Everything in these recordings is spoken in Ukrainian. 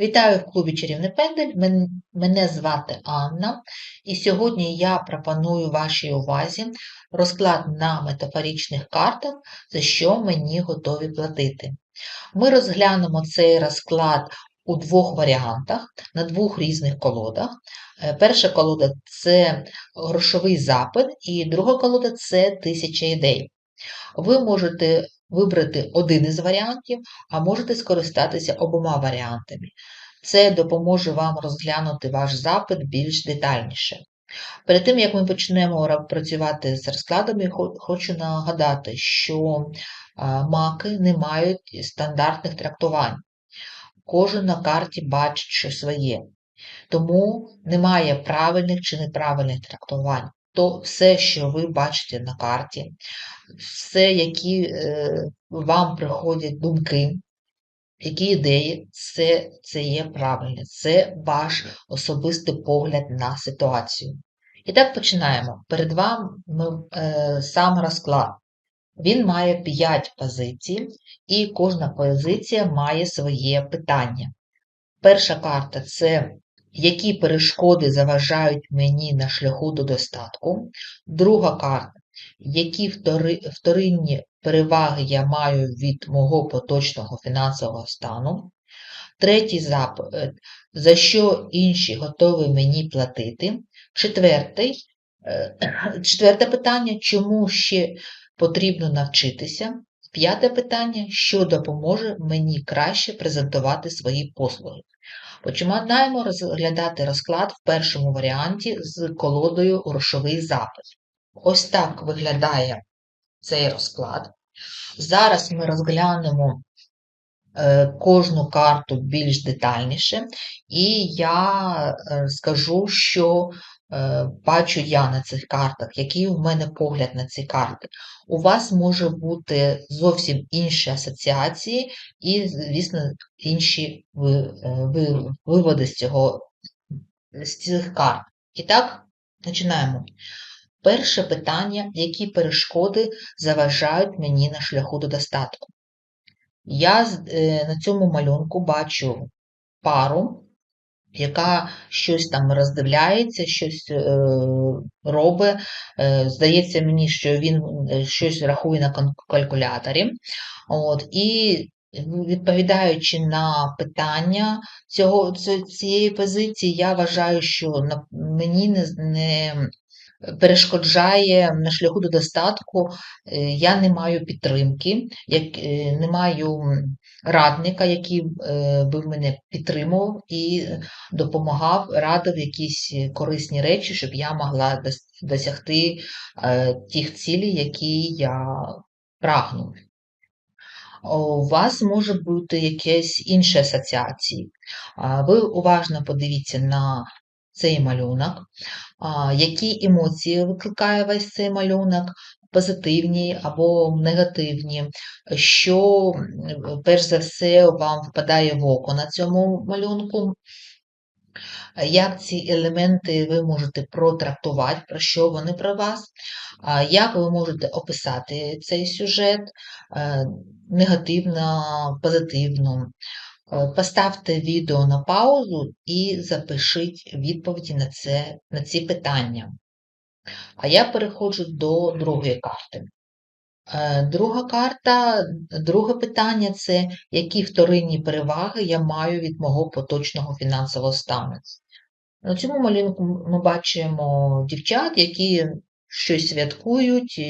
Вітаю в клубі Чарівний Пендель. Мене звати Анна, і сьогодні я пропоную вашій увазі розклад на метафоричних картах, за що мені готові платити. Ми розглянемо цей розклад у двох варіантах, на двох різних колодах. Е, Перша колода це грошовий запит, і друга колода це тисяча ідей. Ви можете вибрати один із варіантів, а можете скористатися обома варіантами. Це допоможе вам розглянути ваш запит більш детальніше. Перед тим, як ми почнемо працювати з розкладами, хочу нагадати, що маки не мають стандартних трактувань. Кожен на карті бачить щось своє. Тому немає правильних чи неправильних трактувань. То все, що ви бачите на карті, все, які е, вам приходять думки, які ідеї, це, це є правильне, це ваш особистий погляд на ситуацію. І так починаємо. Перед вами е, сам розклад. Він має 5 позицій, і кожна позиція має своє питання. Перша карта це які перешкоди заважають мені на шляху до достатку. Друга карта які вторинні переваги я маю від мого поточного фінансового стану. Третій запит, за що інші готові мені платити. Четвертий, е, четверте питання, чому ще потрібно навчитися. П'яте питання, що допоможе мені краще презентувати свої послуги. Починаємо розглядати розклад в першому варіанті з колодою грошовий запит. Ось так виглядає цей розклад. Зараз ми розглянемо е, кожну карту більш детальніше, і я е, скажу, що бачу я на цих картах, який у мене погляд на ці карти. У вас може бути зовсім інші асоціації і, звісно, інші е, ви- виводи з цього з цих карт. І так, починаємо. Перше питання, які перешкоди заважають мені на шляху до достатку? Я е, на цьому малюнку бачу пару, яка щось там роздивляється, щось е, робить. Е, здається мені, що він е, щось рахує на калькуляторі. От, і відповідаючи на питання цього, цієї позиції, я вважаю, що на, мені не, не перешкоджає на шляху до достатку. Е, Я не маю підтримки, е, не маю радника, який е, би мене підтримував і допомагав, радив якісь корисні речі, щоб я могла досягти тих цілей, які я прагну. У вас може бути якісь інші асоціації. Ви уважно подивіться на цей малюнок, які емоції викликає весь цей малюнок, позитивні або негативні, що перш за все вам впадає в око на цьому малюнку, як ці елементи ви можете протрактувати, про що вони про вас, як ви можете описати цей сюжет е, негативно, позитивно. Е, Поставте відео на паузу і запишіть відповіді на, це, на ці питання. А я переходжу до другої карти. Е, Друга карта, друге питання це які вторинні переваги я маю від мого поточного фінансового стану. На цьому малюнку ми бачимо дівчат, які щось святкують,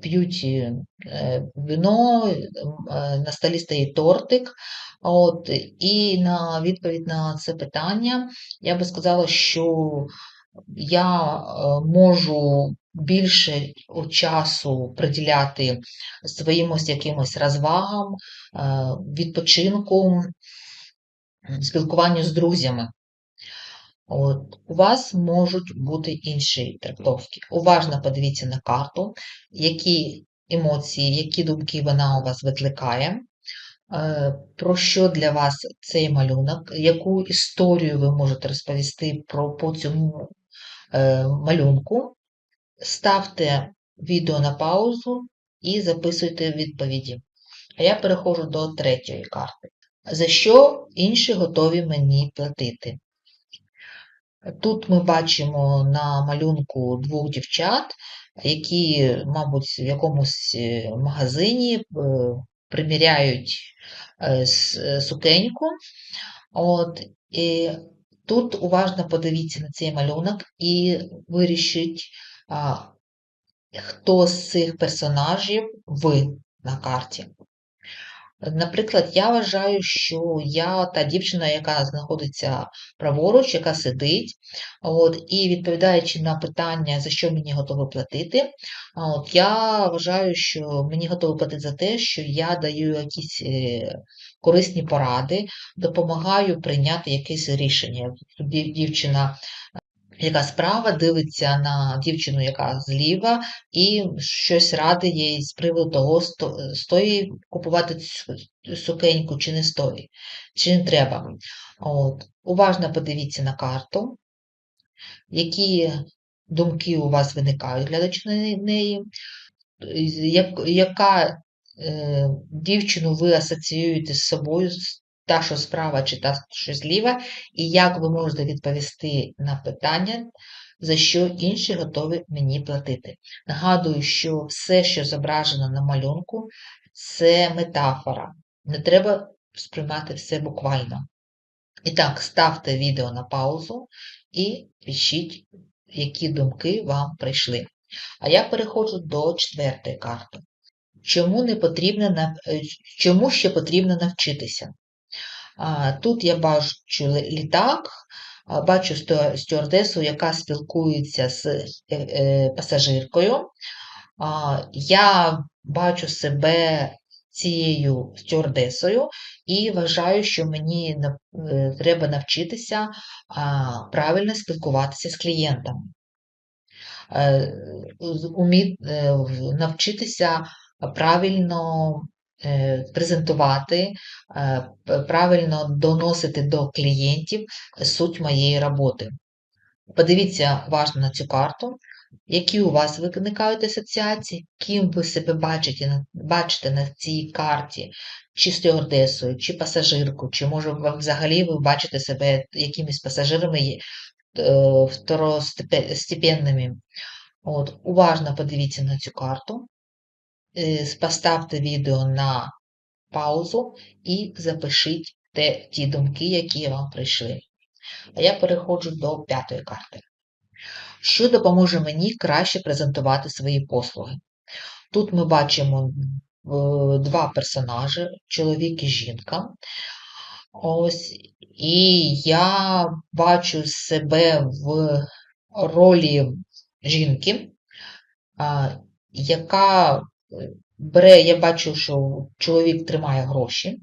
п'ють е, вино, е, на столі стоїть тортик. От, і на відповідь на це питання я би сказала, що я е, можу більше часу приділяти своїм ось якимось розвагам, е, відпочинку, спілкуванню з друзями. От, у вас можуть бути інші трактовки. Уважно подивіться на карту, які емоції, які думки вона у вас викликає, е, про що для вас цей малюнок, яку історію ви можете розповісти про, по цьому е, малюнку. Ставте відео на паузу і записуйте відповіді. А я переходжу до третьої карти. за що інші готові мені платити. Тут ми бачимо на малюнку двох дівчат, які, мабуть, в якомусь е, магазині е, приміряють е, сукеньку. От, і тут уважно подивіться на цей малюнок і вирішіть, хто з цих персонажів ви на карті. Наприклад, я вважаю, що я та дівчина, яка знаходиться праворуч, яка сидить, от, і відповідаючи на питання, за що мені готові платити, от, я вважаю, що мені готові платити за те, що я даю якісь е, корисні поради, допомагаю прийняти якесь рішення. Дів- дівчина яка справа дивиться на дівчину, яка зліва, і щось радить їй з приводу того, сто- стоїть купувати цю сукеньку чи не стоїть, чи не треба. От. Уважно подивіться на карту, які думки у вас виникають, глядачи на неї, яка е, дівчину ви асоціюєте з собою, з- та, що справа чи та, що зліва, і як ви можете відповісти на питання, за що інші готові мені платити. Нагадую, що все, що зображено на малюнку, це метафора. Не треба сприймати все буквально. І так, ставте відео на паузу і пишіть, які думки вам прийшли. А я переходжу до четвертої карти. Чому не потрібно е, чому ще потрібно навчитися? Тут я бачу літак, бачу стюардесу, яка спілкується з е, е, пасажиркою. Я бачу себе цією стюардесою і вважаю, що мені е, треба навчитися правильно спілкуватися з клієнтами. Навчитися правильно презентувати, е, правильно доносити до клієнтів суть моєї роботи. Подивіться уважно на цю карту, які у вас виникають асоціації, ким ви себе бачите, бачите на цій карті, чи стюардесою, чи пасажирку, чи може взагалі ви бачите себе якимись пасажирами е, второстепенними. От, уважно подивіться на цю карту, е, поставте відео на паузу і запишіть те, ті думки, які вам прийшли. А я переходжу до п'ятої карти. Що допоможе мені краще презентувати свої послуги? Тут ми бачимо е, два персонажі, чоловік і жінка. Ось, і я бачу себе в ролі жінки, яка е, бере, я бачу, що чоловік тримає гроші,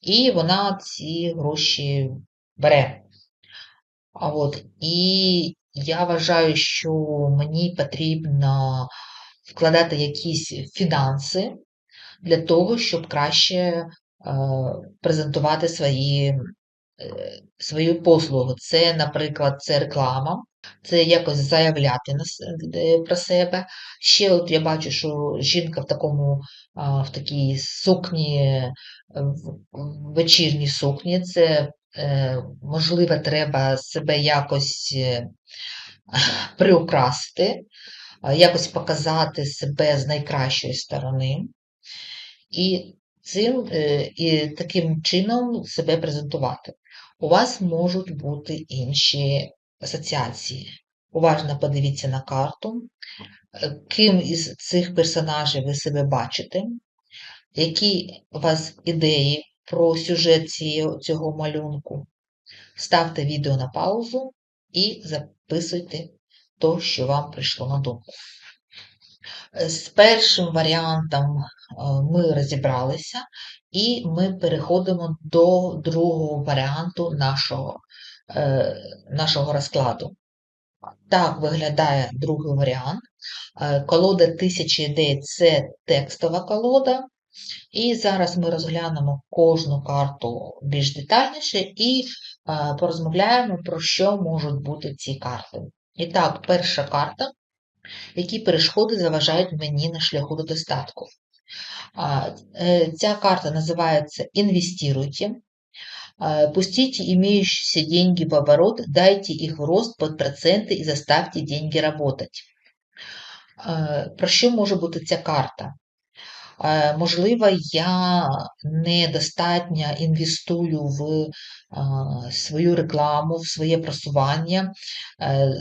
і вона ці гроші бере. А от, і я вважаю, що мені потрібно вкладати якісь фінанси для того, щоб краще е, презентувати свої, е, свою послугу. Це, наприклад, це реклама, це якось заявляти про себе. Ще от я бачу, що жінка в такому, в такій сукні, е, вечірній сукні, це, е, можливо, треба себе якось е, приукрасити, якось показати себе з найкращої сторони. І цим, і таким чином себе презентувати. У вас можуть бути інші асоціації. Уважно подивіться на карту, е, ким із цих персонажів ви себе бачите, які у вас ідеї про сюжет цього малюнку. Ставте відео на паузу і записуйте то, що вам прийшло на думку. Е, З першим варіантом е, ми розібралися, і ми переходимо до другого варіанту нашого, е, нашого розкладу. Так виглядає другий варіант. Е, Колода тисячі ідей це текстова колода. І зараз ми розглянемо кожну карту більш детальніше і е, порозмовляємо, про що можуть бути ці карти. І так, перша карта які перешкоди заважають мені на шляху до достатку. Ця карта називається «Інвестируйте». А, Пустите имеющиеся деньги в оборот, дайте их в рост под проценти і заставте деньги работать. Про що може бути ця карта? Можливо, я недостатньо інвестую в свою рекламу, в своє просування, е,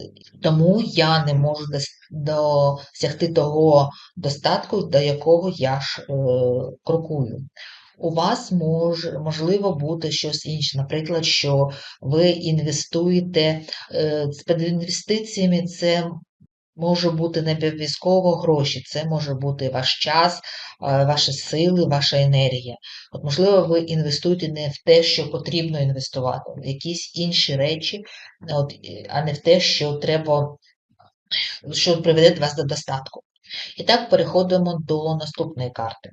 тому я не можу досягти того достатку, до якого я ж е, крокую. У вас може, можливо бути щось інше, наприклад, що ви інвестуєте е, під інвестиціями, це може бути не обов'язково гроші, це може бути ваш час, е, ваші сили, ваша енергія. От, можливо, ви інвестуєте не в те, що потрібно інвестувати, в якісь інші речі, а не в те, що треба, що приведе вас до достатку. І так переходимо до наступної карти.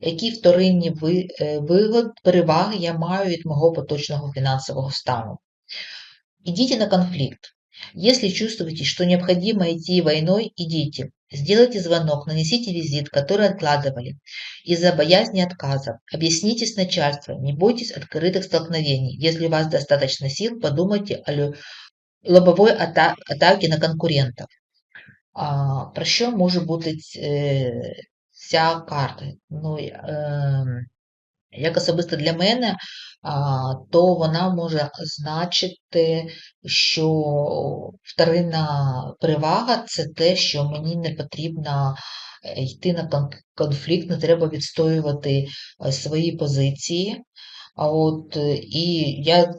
Які вторинні ви- е, вигод, переваги я маю від мого поточного фінансового стану? Идите на конфликт. Если чувствуете, что необходимо идти войной, идите. Сделайте звонок, нанесите визит, который откладывали, из-за боязни отказа. Объяснитесь с начальством, не бойтесь открытых столкновений. Если у вас достаточно сил, подумайте о лю- лобовой ата- атаке на конкурентов. Про що може бути ця карта? Ну, як особисто для мене, то вона може значити, що вторинна перевага це те, що мені не потрібно е, йти на кон- конфлікт, не треба відстоювати е, свої позиції. А от е, і я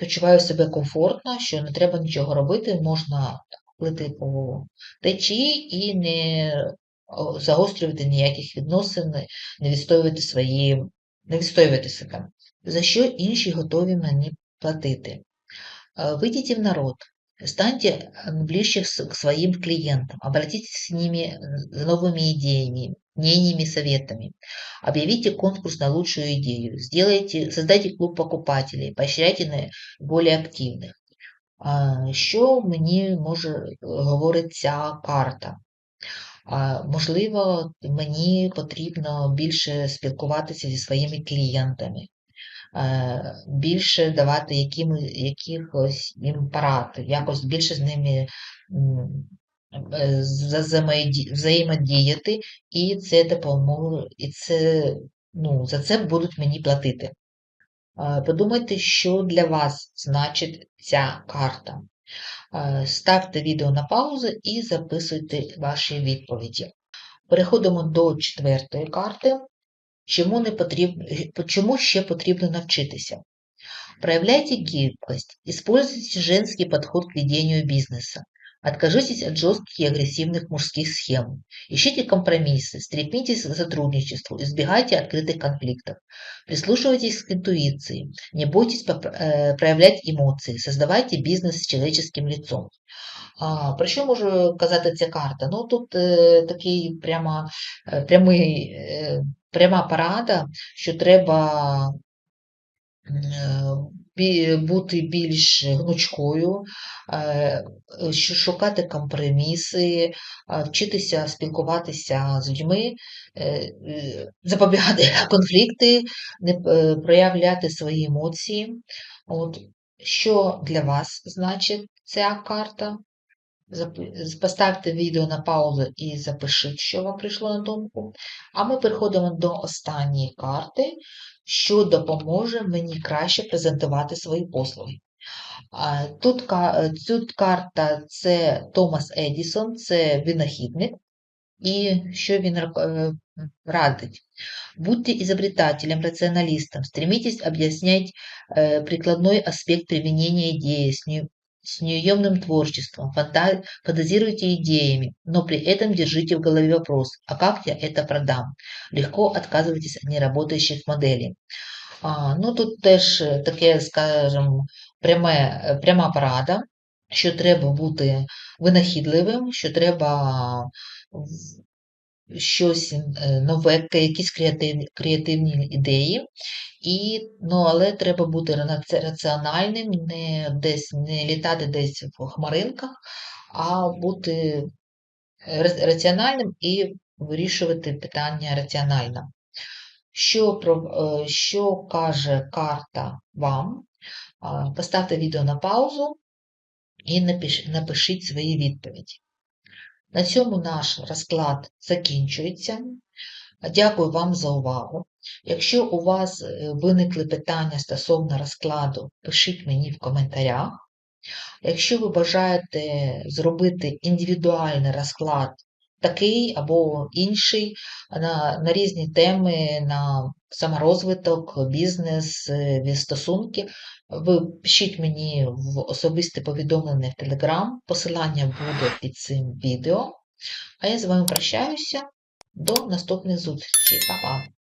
почуваю себе комфортно, що не треба нічого робити, можна плити по течії і не о, загострювати ніяких відносин, не відстоювати свої, не відстоювати себе. За що інші готові мені платити? Э, Выйдите в народ, станьте э, ближе с- к своим клиентам, обратитесь с ними э, с новыми идеями, мнениями, советами. Объявите конкурс на лучшую идею, сделайте, создайте клуб покупателей, поощряйте на- более активных. А, Що мені може е, говорить ця карта? Можливо, мені потрібно більше спілкуватися зі своїми клієнтами, е, більше давати яким, якихось їм порад, якось більше з ними е, взаємодіяти, і це допоможе, і це, ну, за це будуть мені платити. Е, Подумайте, що для вас значить ця карта. Е, Ставте відео на паузу і записуйте ваші відповіді. Переходимо до четвертої карти. Чому, не потрібно, чому ще потрібно навчитися? Проявляйте гибкость, используйте женский подход к ведению бизнеса. Откажитесь от жестких и агрессивных мужских схем. Ищите компромиссы, стремитесь к сотрудничеству, избегайте открытых конфликтов. Прислушивайтесь к интуиции, не бойтесь поп- э, проявлять эмоции, создавайте бизнес с человеческим лицом. А, про що може казати ця карта? Ну тут е, такий прямо, е, прямий, е, пряма порада, що треба е, бі- бути більш гнучкою, е, шукати компроміси, вчитися спілкуватися з людьми, е, е, запобігати конфлікти, не е, проявляти свої емоції. От, що для вас значить ця карта? Поставте відео на паузу і запишіть, що вам прийшло на думку. А ми переходимо до останньої карти, що допоможе мені краще презентувати свої послуги. Тут, е, тут карта це Томас Едісон, це винахідник. І що він е, радить? Будьте изобретателем, рационалистом, стремитесь объяснять э, прикладной аспект применения идеи с, неуемным творчеством, фанта- фантазируйте идеями, но при этом держите в голове вопрос, а как я это продам? Легко отказывайтесь от неработающих моделей. А, ну тут теж е, таке, скажімо, пряме, е, пряма порада, що треба бути винахідливим, що треба в- щось е, нове, якісь креативні, креативні ідеї, і, ну, але треба бути раціональним, не десь не літати десь в хмаринках, а бути е, раціональним і вирішувати питання раціонально. що, е, що каже карта вам. Поставте відео на паузу і напишіть свої відповіді. На цьому наш розклад закінчується. Дякую вам за увагу. Якщо у вас е, виникли питання стосовно розкладу, пишіть мені в коментарях. Якщо ви бажаєте зробити індивідуальний розклад, такий або інший, на, на різні теми, на саморозвиток, бізнес, е, стосунки, ви пишіть мені в особисте повідомлення в Telegram, посилання буде під цим відео. А я з вами прощаюся. До наступних зустрічей. Па-па!